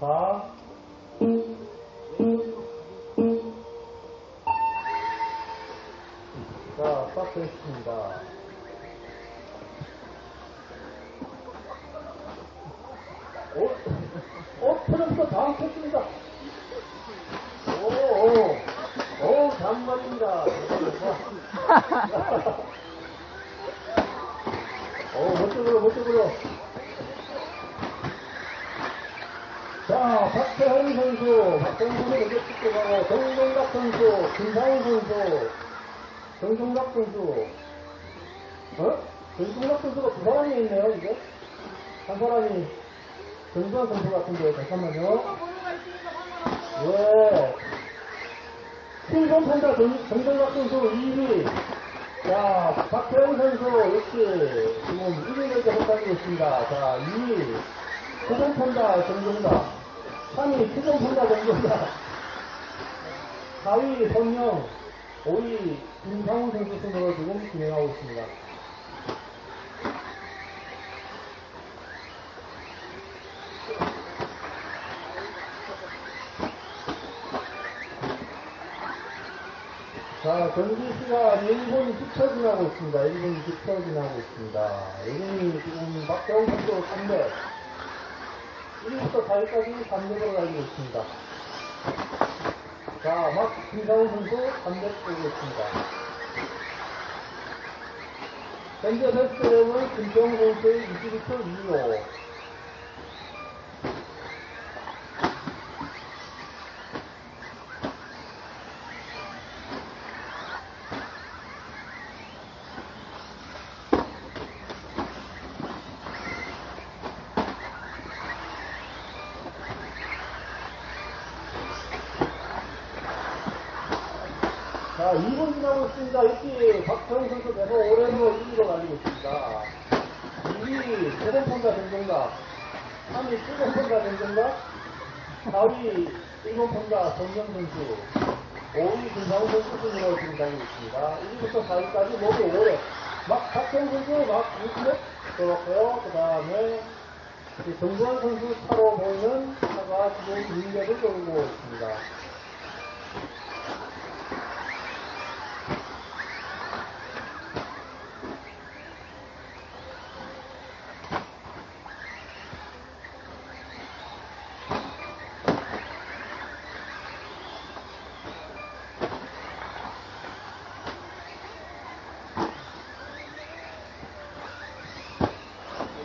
4, 자, 스타트했습니다. 어? 어, 처음부터 다음 쳤습니다. 오, 오, 오, 장관입니다. 오, 멋져보여, 멋져보여. 자, 박태환 선수, 박태환 선수 먼저 찍고 가고, 정동갑 선수, 김상훈 선수, 정동갑 선수, 어? 정동갑 선수가 두 사람이 있네요, 이제? 한 사람이 정수환 선수 같은데, 잠깐만요. 예. 신선 판다 정- 정동갑 선수 2위. 자, 박태환 선수 역시 지금 1위를 헛다니고 있습니다. 자, 2위. 수정 판다 정동갑. 3위 수정 판다 정동갑. 4위 성령. 5위 김상훈 선수 순으로 지금 진행하고 있습니다. 자, 경기 시간 1분 10초 지나고 있습니다. 1분 10초 지나고 있습니다. 여기 지금 박대홍 선수 3대, 1위부터 4위까지 3대로 달리고 있습니다. 자, 막 김상훈 선수 3대 뛰고 있습니다. 현재 베스트는 김정우 선수의 22초 2 자, 2분 지나고 있습니다. 이렇게 박태웅 선수 계속 올해도 1위로 달리고 있습니다. 2위 세번폰다 정정답, 3위 7번폰다 정정답, 4위 1번폰다 정정 선수, 5위 김상훈 선수 순으로 지금 달리고 있습니다. 1위부터 4위까지 모두 올해 막 박태웅 선수 막 6렙 들어왔고요. 그 다음에 정주환 선수 차로 보이는 차가 지금 6렙을 돌고 있습니다.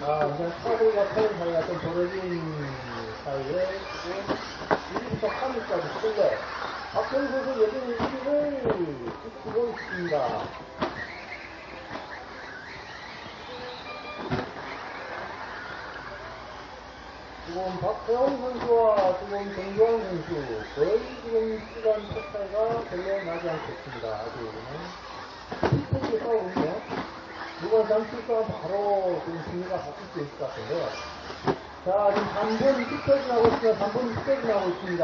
아, 이제 타고가 타는 사이가 좀 벌어진 사이에 지금 1위부터 3위까지 끌래. 박정 선수 여전히 1위를 지키고 있습니다. 지금 박태영 선수와 지금 정주환 선수 거의 지금 시간 차 차이가 별로 나지 않겠습니다. 아직은. 10분이 싸우는데 누가 잠실까 바로 지금 승리가 바뀔 수 있을 것 같은데. 자, 지금 3분 10초 지 나고 있습니다. 3분 10초 지 나고 있습니다.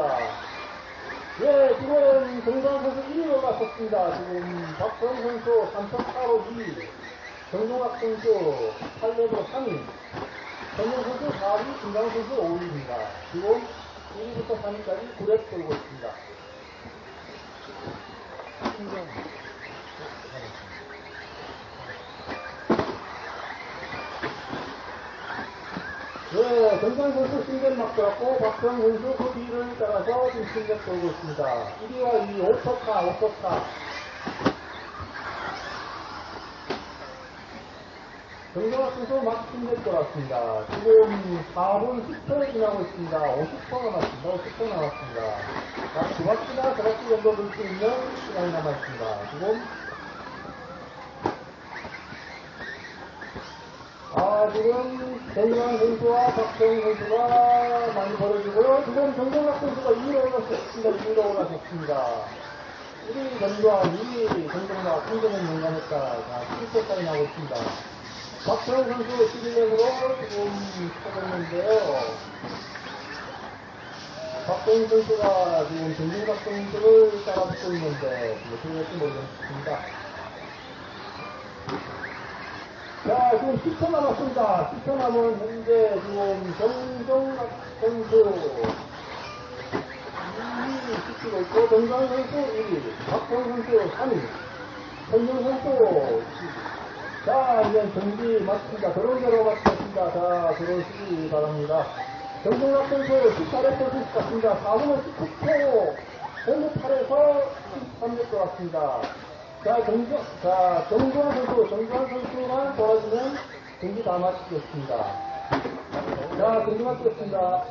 예, 지금 정상 선수 1위 올라섰습니다. 지금 박성 선수 3.85 2위, 정동학 선수 8레로 3위, 정용 선수 4위, 김강 선수 5위입니다. 지금 1위부터 3위까지 9렙 돌고 있습니다. 네, 정상 선수 막 들었고, 박정 선수 그 뒤를 따라서 지금 신경 돌고 있습니다. 1위와 2위, 5터카, 5터카. 정정학 선수 막 신경 돌았습니다. 지금 4분 10초 지나고 있습니다. 50초 남았습니다. 50초 남았습니다. 자, 두 바퀴나 세 바퀴 정도 돌수 있는 시간이 남아있습니다. 지금 아, 지금 정강 선수와 박정 선수가 많이 벌어지고요. 지금 정정학 선수가 2위로 올라섰습니다. 2위로 올라섰습니다. 1위 전두환, 2위 정정학, 홍정은 용감했다. 자, 7초까지 나오고 있습니다. 박정 선수 11렙으로 지금 쳐졌는데요. 박정 선수가 지금 정정학 선수를 따라붙고 있는데, 어떻게 될지 모르겠습니다. 자, 지금 10초 남았습니다. 10초 남은 현재 지금 정정학 선수 선수 2위 지키고 있고, 정강 선수 1위, 박성 선수 3위, 선정 선수 자, 이제 경기 마칩니다. 들어온 대로 마치겠습니다. 자, 들어오시기 바랍니다. 정동락 선수 18회 선수 같습니다. 4분은 19초, 08에서 13일 것 같습니다. 자, 정정, 자, 정동환 선수, 정동환 선수만 돌아주면 경기 다 마치겠습니다. 자, 경기 마치겠습니다.